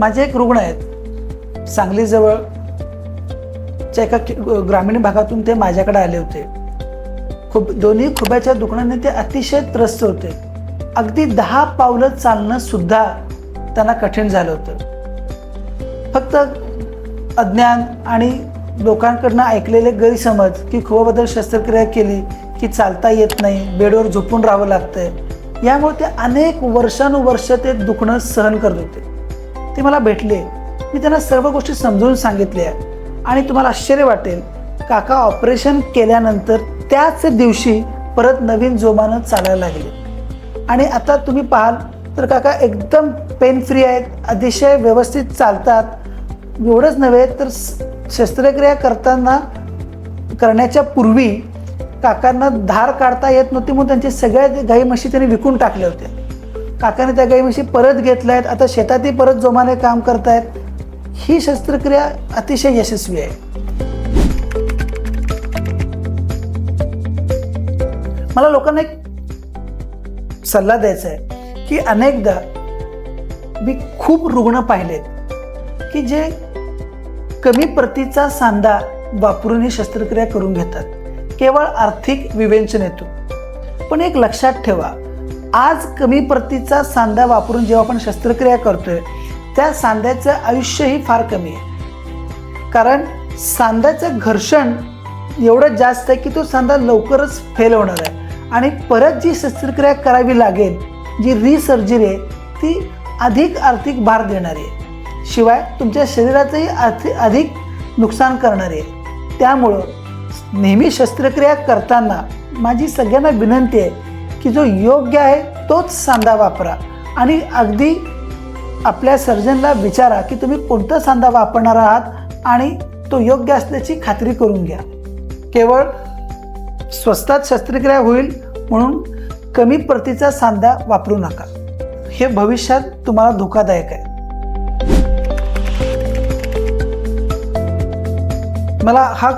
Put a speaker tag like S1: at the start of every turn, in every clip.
S1: माझे एक रुग्ण आहेत. सांगलीजवळ च्या एका ग्रामीण भागातून ते माझ्याकडे आले होते. खूप दोन्ही खुब्याच्या दुखण्याने ते अतिशय त्रस्त होते. अगदी दहा पावलं चालणं सुद्धा त्यांना कठीण झालं होतं. फक्त अज्ञान आणि लोकांकडनं ऐकलेले गैरसमज की खुबाबद्दल शस्त्रक्रिया केली की चालता येत नाही बेडवर झोपून राहावं लागतंय यामुळे ते अनेक वर्षानुवर्ष ते दुखणं सहन करत होते. ते मला भेटले. मी त्यांना सर्व गोष्टी समजून सांगितल्या आणि तुम्हाला आश्चर्य वाटेल. काका ऑपरेशन केल्यानंतर त्याच दिवशी परत नवीन जोमानं चालायला लागले. आणि आता तुम्ही पाहाल तर काका एकदम पेन फ्री आहेत अतिशय व्यवस्थित चालतात. एवढंच नव्हे तर शस्त्रक्रिया करताना करण्याच्या पूर्वी काकांना धार काढता येत नव्हती म्हणून त्यांची सगळ्या गाई म्हशी त्यांनी विकून टाकल्या होत्या. काकाने त्या गाई म्हशी परत घेतल्या आहेत आता शेतातही परत जोमाने काम करतायत. ही शस्त्रक्रिया अतिशय यशस्वी आहे. मला लोकांना एक सल्ला द्यायचा आहे की अनेकदा मी खूप रुग्ण पाहिलेत की जे कमी प्रतीचा सांधा वापरून ही शस्त्रक्रिया करून घेतात. केवळ आर्थिक विवेचन येतो पण एक लक्षात ठेवा आज कमी प्रतीचा सांधा वापरून जेव्हा आपण शस्त्रक्रिया करतोय त्या सांध्याचं आयुष्यही फार कमी आहे. कारण सांध्याचं घर्षण एवढं जास्त आहे की तो सांधा लवकरच फेल होणार आहे. आणि परत जी शस्त्रक्रिया करावी लागेल जी रिसर्जरी आहे ती अधिक आर्थिक भार देणारी आहे. शिवाय तुमच्या शरीराचंही आर्थिक अधिक नुकसान करणारी आहे. त्यामुळं नेहमी शस्त्रक्रिया करताना माझी सगळ्यांना विनंती आहे की जो योग्य आहे तोच सांधा वापरा. आणि अगदी आपल्या सर्जनला विचारा की तुम्ही कोणता सांधा वापरणार आहात आणि तो योग्य असल्याची खात्री करून घ्या. केवळ स्वस्तात शस्त्रक्रिया होईल म्हणून कमी प्रतीचा सांधा वापरू नका. हे भविष्यात तुम्हाला धोकादायक आहे. मला हा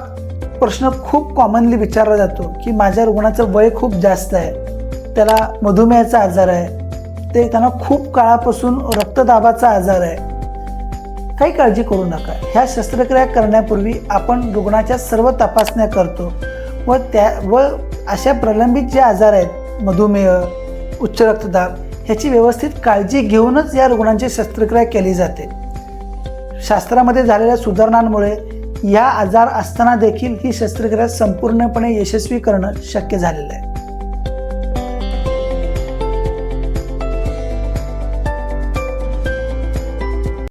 S1: प्रश्न खूप कॉमनली विचारला जातो की माझ्या रुग्णाचं वय खूप जास्त आहे. त्याला मधुमेहाचा आजार आहे. ते त्यांना खूप काळापासून रक्तदाबाचा आजार आहे. काही काळजी करू नका. ह्या शस्त्रक्रिया करण्यापूर्वी आपण रुग्णाच्या सर्व तपासण्या करतो व त्या व अशा प्रलंबित जे आजार आहेत मधुमेह उच्च रक्तदाब ह्याची व्यवस्थित काळजी घेऊनच या रुग्णांची शस्त्रक्रिया केली जाते. शास्त्रामध्ये झालेल्या सुधारणांमुळे या आजार असताना देखील ही शस्त्रक्रिया संपूर्णपणे यशस्वी करणं शक्य झालेलं आहे.